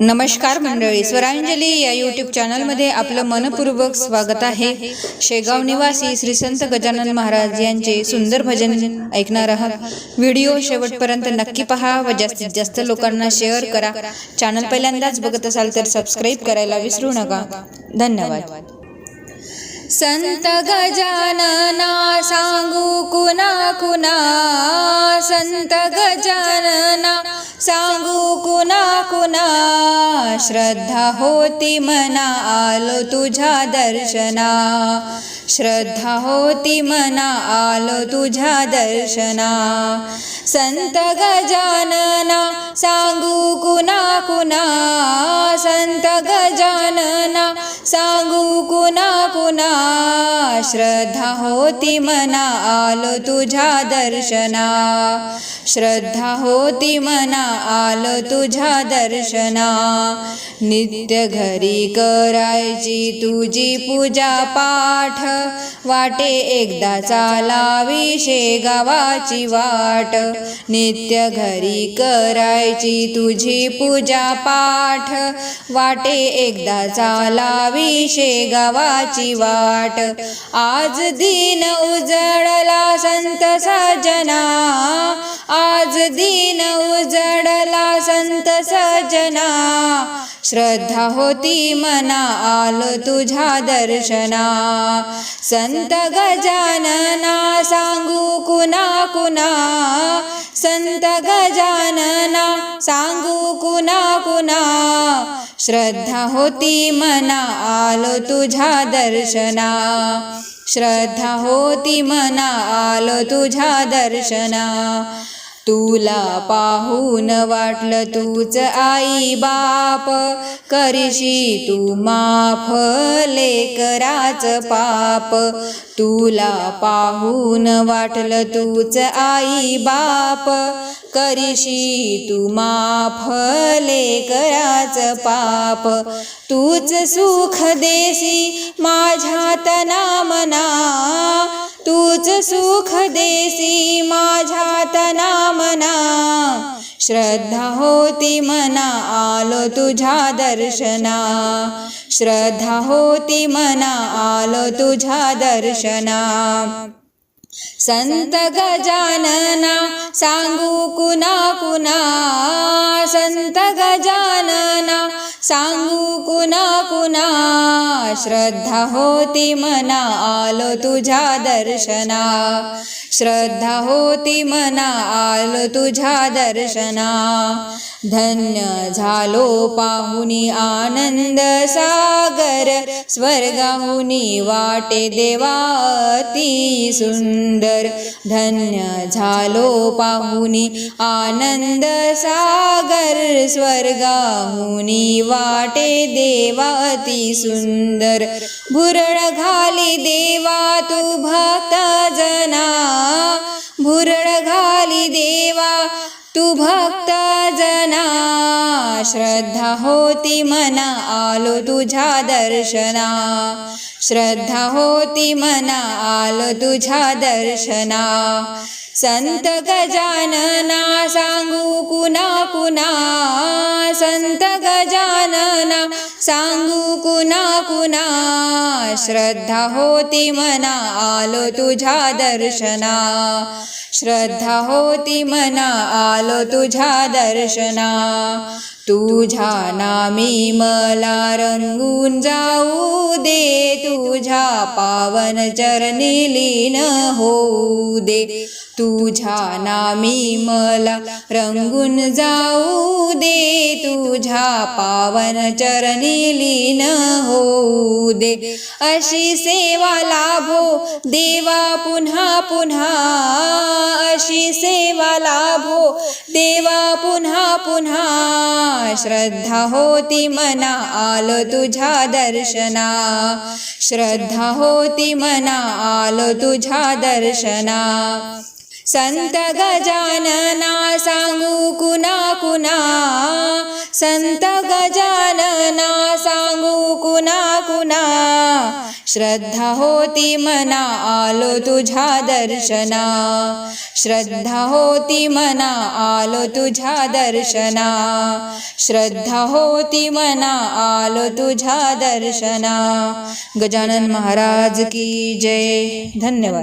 नमस्कार मंडळी स्वरांजली या यूट्यूब चॅनलमध्ये आपलं मनपूर्वक स्वागत आहे. शेगाव निवासी श्री संत गजानन महाराज यांचे सुंदर भजन ऐकणार आहात. व्हिडिओ शेवटपर्यंत नक्की पहा व जास्तीत जास्त लोकांना शेअर करा. चॅनल पहिल्यांदाच बघत असाल तर सबस्क्राईब करायला विसरू नका. धन्यवाद. संत गजानना सांगू कुणा कुणा? संत गजानना सांगू कुणा कुणा श्रद्धा होती मना आलो तुझ्या दर्शना. श्रद्धा होती मना आलो तुझ्या दर्शना. संत गजानना सांगू कुणा कुणा संत गजानना सांगू कुणा ना श्रद्धा होती मना आलो तुझ्या दर्शना. श्रद्धा होती मना आलो तुझ्या दर्शना. नित्य घरी करायची तुझी पूजा पाठ. वाटे एकदा चालावी शेगावाची वाट. नित्य घरी करायची तुझी पूजा पाठ. वाटे एकदा चालावी शेगावाची वाट. आज दिन उजळला संत सजना. आज दिन उजडला संत सजना. श्रद्धा होती मना आलो तुझ्या दर्शना. संत गजानना सांगू कुना कुना संत गजानना सांगू कुना कुना श्रद्धा होती मना आलो तुझ्या दर्शना. श्रद्धा होती मना आलो तुझ्या दर्शना. तुला पाहून वाटलं तूच आई बाप. करशी तू माफ लेकराच पाप. तुला पाहून वाटलं तूच आई बाप. करीशी तू माफ लेकराच पाप. तूच सुख देसी माझ्यात नामना तूच सुख देसी श्रद्धा होती मना आलो तुझ्या दर्शना. श्रद्धा होती मना आलो तुझ्या दर्शना. संत गजानना सांगू कुना कुना संत गजानना सांगू कुना पुन्हा श्रद्धा होती मना आलो तुझ्या दर्शना. श्रद्धा होती मना आलो तुझ्या दर्शना. धन्य झालो पाहुनी आनंद सागर. स्वर्गाहुनी वाटे देवाती सुंदर. धन्य झालो पाहुनी आनंद सागर. स्वर्गाहुनी वाटे देवा अति सुंदर. भुरळ घाली देवा तू भक्त जना. भुरळ घाली देवा तू भक्त जना. श्रद्धा होती मना आलो तुझ्या दर्शना. श्रद्धा होती मना आलो तुझ्या दर्शना. संत गजानना सांगू कुना कुना सांगू कुणा कुणा श्रद्धा होती मना आलो तुझ्या दर्शना. श्रद्धा होती मना आलो तुझ्या दर्शना. तुझ्या नामी मला रंगून जाऊ दे तुझ्या पावन चरणी लीन होऊ दे. तुझ्या नामी मला रंगून जाऊ दे तुझ्या पावन चरणी लीन होऊ दे अशी सेवा लाभो. देवा पुन्हा पुन्हा. अशी सेवा लाभो. देवा पुन्हा पुन्हा. श्रद्धा होती मना आलो तुझ्या दर्शना. श्रद्धा होती मना आलो तुझ्या दर्शना. संत गजानना सांगू कुना कुना संत गजानना सांगू कुना कुना श्रद्धा होती मना आलो तुझ्या दर्शना. श्रद्धा होती मना आलो तुझ्या दर्शना. श्रद्धा होती मना आलो तुझ्या दर्शना. गजानन महाराज की जय. धन्यवाद.